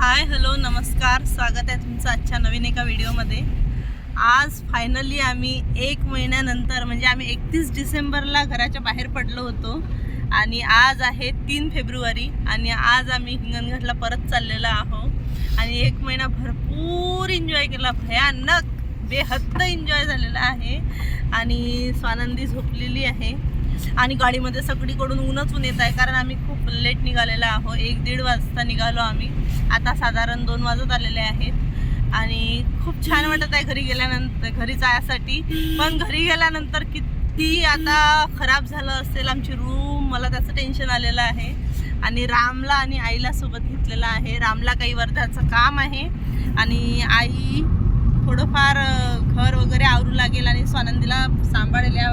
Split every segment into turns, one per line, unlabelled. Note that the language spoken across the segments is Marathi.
हाय हॅलो नमस्कार. स्वागत आहे तुमचं आजच्या नवीन एका व्हिडिओमध्ये. आज फायनली आम्ही एक महिन्यानंतर म्हणजे आम्ही एकतीस डिसेंबरला घराच्या बाहेर पडलो होतो. आणि आज आहे तीन फेब्रुवारी आणि आज आम्ही हिंगणघाटला परत चाललेलो आहो आणि एक महिना भरपूर एन्जॉय केला. भयानक बेहद्द एन्जॉय झालेला आहे. आणि स्वानंदी झोपलेली आहे. आणि गाडीमध्ये सगळीकडून ऊनच ऊन येत आहे. कारण आम्ही खूप लेट निघालेलो आहो एक दीड वाजता निघालो आम्ही. आता साधारण दोन वाजत आलेले आहेत. आणि खूप छान वाटत आहे घरी गेल्यानंतर घरी जायसाठी. पण घरी गेल्यानंतर किती आता खराब झालं असेल आमची रूम मला त्याचं टेन्शन आलेलं आहे. आणि रामला आणि आईला सोबत घेतलेलं आहे. रामला काही वर्धाचं काम आहे. आणि आई थोडंफार घर वगैरे आवरू लागेल आणि स्वानंदीला सांभाळल्या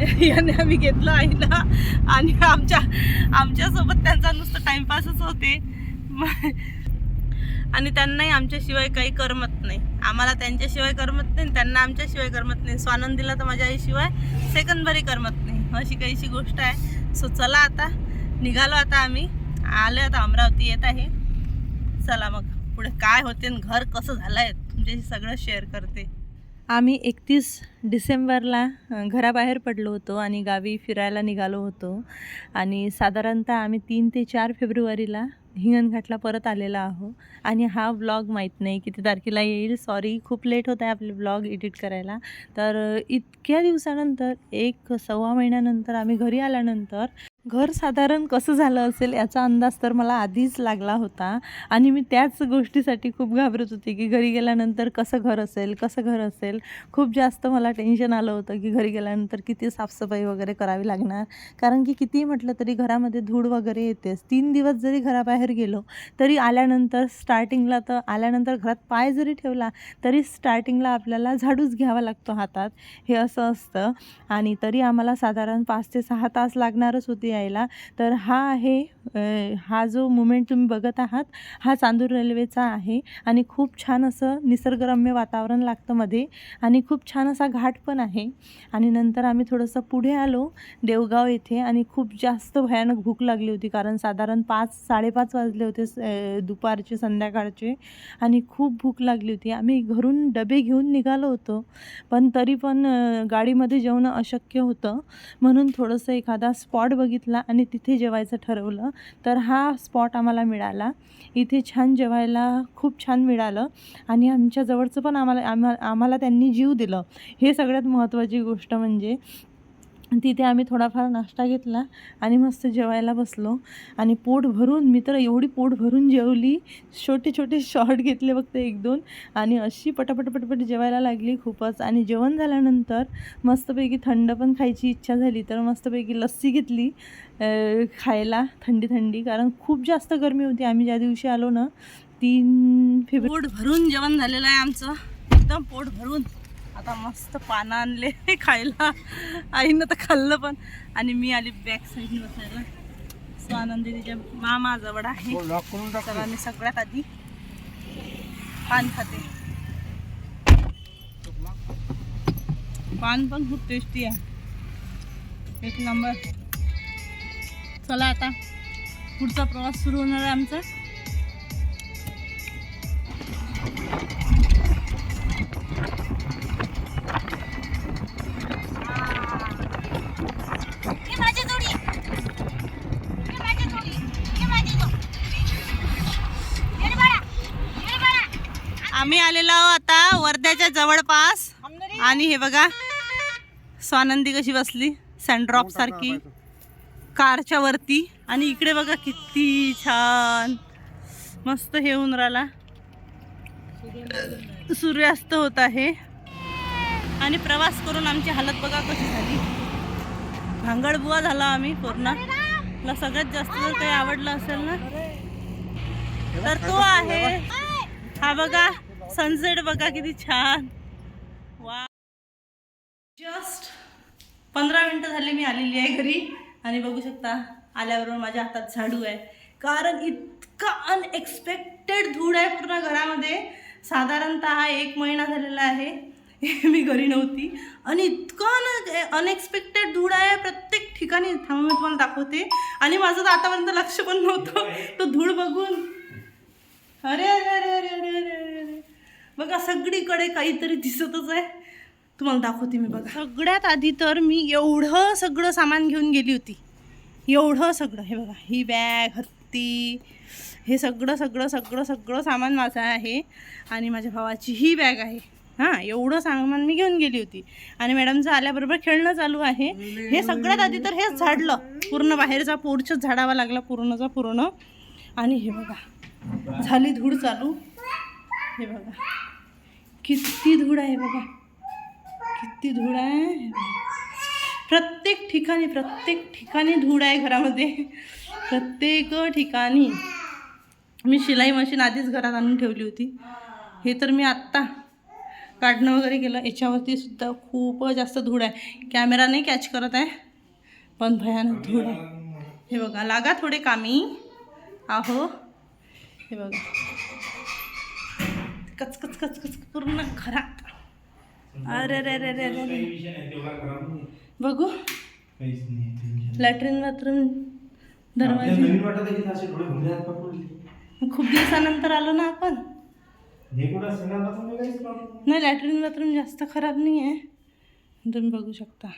याने आम्ही घेतलं आईला आणि आमच्या आमच्यासोबत त्यांचा नुसतं टाइमपासच होते. आणि त्यांनाही आमच्याशिवाय काही करमत नाही. आम्हाला त्यांच्याशिवाय करमत नाही आणि त्यांना आमच्याशिवाय करमत नाही. स्वानंदीला तर माझ्या आईशिवाय सेकंद भरी करमत नाही. अशी काहीशी गोष्ट आहे. सो चला आता. निघालो आता आम्ही. आलो आता अमरावती येत आहे. चला मग. पुढे काय होते आणि घर कसं झालं आहे तुमच्याशी सगळं शेअर करते. आम्ही एकतीस डिसेंबरला घराबाहेर पडलो होतो आणि गावी फिरायला निघालो होतो. आणि साधारणतः आम्ही तीन ते चार फेब्रुवारीला हिंगणघाटला परत आलेला आहो आणि हा व्लॉग माहीत नाही किती तारखेला येईल. सॉरी खूप लेट होत आहे आपले व्लॉग एडिट करायला. तर इतक्या दिवसानंतर एक सव्वा महिन्यानंतर आम्ही घरी आल्यानंतर घर साधारण कसं झालं असेल याचा अंदाज तर मला आधीच लागला होता. आणि मी त्याच गोष्टीसाठी खूप घाबरत होती की घरी गेल्यानंतर कसं घर असेल कसं घर असेल. खूप जास्त मला टेन्शन आलं होतं की घरी गेल्यानंतर किती साफसफाई वगैरे करावी लागणार. कारण की कितीही म्हटलं तरी घरामध्ये धूळ वगैरे येतेच. तीन दिवस जरी घराबाहेर गेलो तरी आल्यानंतर स्टार्टिंगला तर आल्यानंतर घरात पाय जरी ठेवला तरी स्टार्टिंगला आपल्याला झाडूच घ्यावा लागतो हातात. हे असं असतं. आणि तरी आम्हाला साधारण पाच ते सहा तास लागणारच होते. यायला. तर हा आहे हा जो मुमेंट तुम्ही बघत आहात हा चांदूर रेल्वेचा आहे आणि खूप छान असं निसर्गरम्य वातावरण लागतं मध्ये आणि खूप छान असा घाट पण आहे. आणि नंतर आम्ही थोडंसं पुढे आलो देवगाव येथे आणि खूप जास्त भयानक भूक लागली होती कारण साधारण पाच साडेपाच वाजले होते दुपारचे संध्याकाळचे आणि खूप भूक लागली होती. आम्ही घरून डबे घेऊन निघालो होतो पण तरी पण गाडीमध्ये जेवणं अशक्य होतं. म्हणून थोडंसं एखादा स्पॉट बघितलं आणि तिथे जेवायचं ठरवलं तर हा स्पॉट आम्हाला मिळाला. इथे छान जेवायला खूप छान मिळालं आणि आमच्या जवळचं पण आम्हाला आम्हा आम्हाला त्यांनी जीव दिलं. हे सगळ्यात महत्त्वाची गोष्ट म्हणजे तिथे आम्ही थोडाफार नाश्ता घेतला आणि मस्त जेवायला बसलो. आणि पोट भरून मी तर एवढी पोट भरून जेवली. छोटे छोटे शॉर्ट घेतले फक्त एक दोन. आणि अशी पटापट पटापट जेवायला लागली खूपच. आणि जेवण झाल्यानंतर मस्तपैकी थंड पण खायची इच्छा झाली तर मस्तपैकी लस्सी घेतली खायला थंडी थंडी. कारण खूप जास्त गरमी होती. आम्ही ज्या दिवशी आलो ना तीन फेब्रुवारी पोट भरून जेवण झालेलं आहे आमचं. एकदम पोट भरून. आता मस्त पानं आणले खायला. आईनं तर खाल्लं पण. आणि मी आली बॅक साईड बसायला सो आनंदी तिच्या मामाजवळ आहे. चला मी सगळ्यात आधी पान खाते. पान पण खूप टेस्टी आहे. एक नंबर चला आता. पुढचा प्रवास सुरू होणार आहे आमचा. आम्ही आलेलो आहो आता वर्ध्याच्या जवळपास. आणि हे बघा स्वानंदी कशी बसली सँड्रॉप सारखी. कारच्या वरती. आणि इकडे बघा किती छान. मस्त हे होऊन राहिला सूर्यास्त होत आहे. आणि प्रवास करून आमची हालत बघा कशी झाली. भांगडबुवा झाला आम्ही पूर्ण. तुला सगळ्यात जास्त जर काही आवडलं असेल ना तर तो आहे. हा बघा. सनसेट बघा किती छान. वा. जस्ट पंधरा मिनटं झाली मी आलेली आहे घरी आणि बघू शकता आल्याबरोबर माझ्या हातात झाडू आहे. कारण इतका अनएक्सपेक्टेड धूळ आहे पूर्ण घरामध्ये. साधारणत एक महिना झालेला आहे. मी घरी नव्हती. आणि इतकं अनएक्सपेक्टेड धूळ आहे. प्रत्येक ठिकाणी थांबून मी तुम्हाला दाखवते. आणि माझं तर आतापर्यंत लक्ष पण नव्हतं. तो धूळ बघून. अरे अरे अरे अरे अरे अरे. बघा सगळीकडे काहीतरी दिसतच आहे. तुम्हाला दाखवते मी बघा. सगळ्यात आधी तर मी एवढं सगळं सामान घेऊन गेली होती. एवढं सगळं. हे बघा ही बॅग हत्ती हे सगळं सगळं सगळं सगळं सामान माझं आहे. आणि माझ्या भावाची ही बॅग आहे. हां एवढं सामान मी घेऊन गेली होती. आणि मॅडमचं आल्याबरोबर खेळणं चालू आहे. हे सगळ्यात आधी तर हेच झाडलं. पूर्ण बाहेरचा पोर्चच झाडावा लागला पूर्णचा पूर्ण. आणि हे बघा झाली धूळ चालू. हे बघा. किती धूळ आहे बघा किती धूळ आहे. प्रत्येक ठिकाणी प्रत्येक ठिकाणी धूळ आहे घरामध्ये. प्रत्येक ठिकाणी. मी शिलाई मशीन आधीच घरात आणून ठेवली होती. हे तर मी आत्ता काढणं वगैरे केलं. याच्यावरती सुद्धा खूप जास्त धूळ आहे. कॅमेरा नाही कॅच करत आहे पण भयानक धूळ आहे. हे बघा लागा थोडे कामी. आहो. हे बघा. कचकच कचकच पूर्ण खराब अरे रे अरे रे रे बघू लॅट्रिन बाथरूम दरवाजा खूप दिवसानंतर आलो ना आपण नाही लॅट्रिन बाथरूम जास्त खराब नाही आहे तुम्ही बघू शकता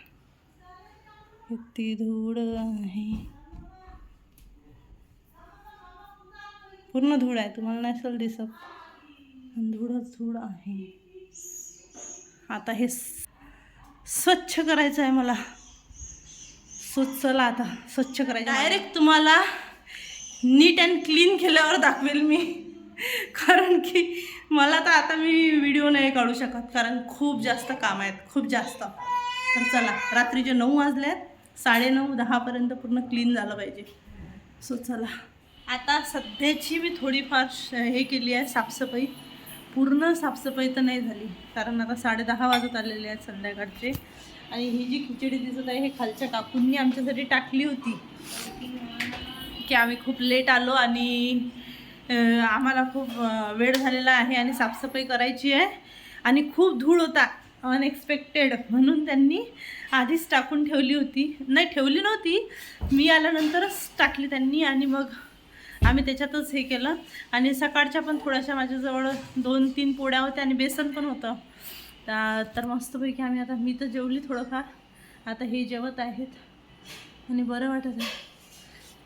किती धूळ आहे पूर्ण धूळ आहे तुम्हाला नाही दिसत पण धूळच आहे. आता हे स्वच्छ करायचं आहे मला. स्वच्छला आता स्वच्छ करायचं. डायरेक्ट तुम्हाला नीट अँड क्लीन केल्यावर दाखवेल मी. कारण की मला तर आता मी व्हिडिओ नाही काढू शकत. कारण खूप जास्त काम आहेत. खूप जास्त. तर चला रात्रीचे नऊ वाजले आहेत साडे साडेनऊ दहापर्यंत पूर्ण क्लीन झालं पाहिजे. सो चला. आता सध्याची मी थोडीफार श- हे केली आहे साफसफाई. पूर्ण साफसफाई तर नाही झाली. कारण आता साडे दहा वाजत आलेले आहेत संध्याकाळचे. आणि ही जी खिचडी दिसत आहे हे खालच्या काकूंनी आमच्यासाठी टाकली होती. की आम्ही खूप लेट आलो आणि आम्हाला खूप वेळ झालेला आहे आणि साफसफाई करायची आहे. आणि खूप धूळ होता अनएक्सपेक्टेड म्हणून त्यांनी आधीच टाकून ठेवली होती. नाही ठेवली नव्हती. मी आल्यानंतरच टाकली त्यांनी आणि मग आम्ही त्याच्यातच हे केलं. आणि सकाळच्या पण थोड्याशा माझ्याजवळ दोन तीन पोळ्या होत्या आणि बेसन पण होतं. ता- तर मस्तपैकी आम्ही आता मी तर जेवली थोडंफार. आता हे जेवत आहेत. आणि बरं वाटत आहे.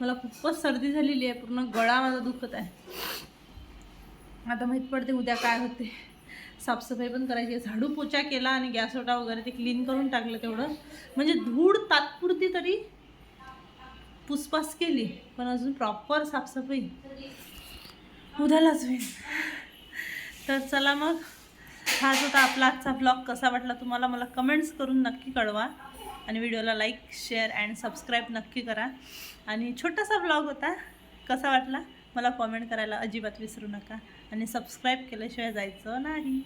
मला खूपच सर्दी झालेली आहे. पूर्ण गळा माझा दुखत आहे. आता माहीत पडते उद्या काय होते. साफसफाई पण करायची आहे. झाडू पोचा केला आणि गॅस ओटा वगैरे ते क्लीन करून टाकलं तेवढं. म्हणजे धूळ तात्पुरती तरी पुसपास केली पण अजून प्रॉपर साफसफाई. उद्यालाच होईल तर चला मग. हाच होता आपला आजचा ब्लॉग कसा वाटला तुम्हाला मला कमेंट्स करून नक्की कळवा. आणि व्हिडिओला लाईक शेअर अँड सबस्क्राईब नक्की करा. आणि छोटासा ब्लॉग होता. कसा वाटला? मला कॉमेंट करायला अजिबात विसरू नका. आणि सबस्क्राईब केल्याशिवाय जायचं नाही.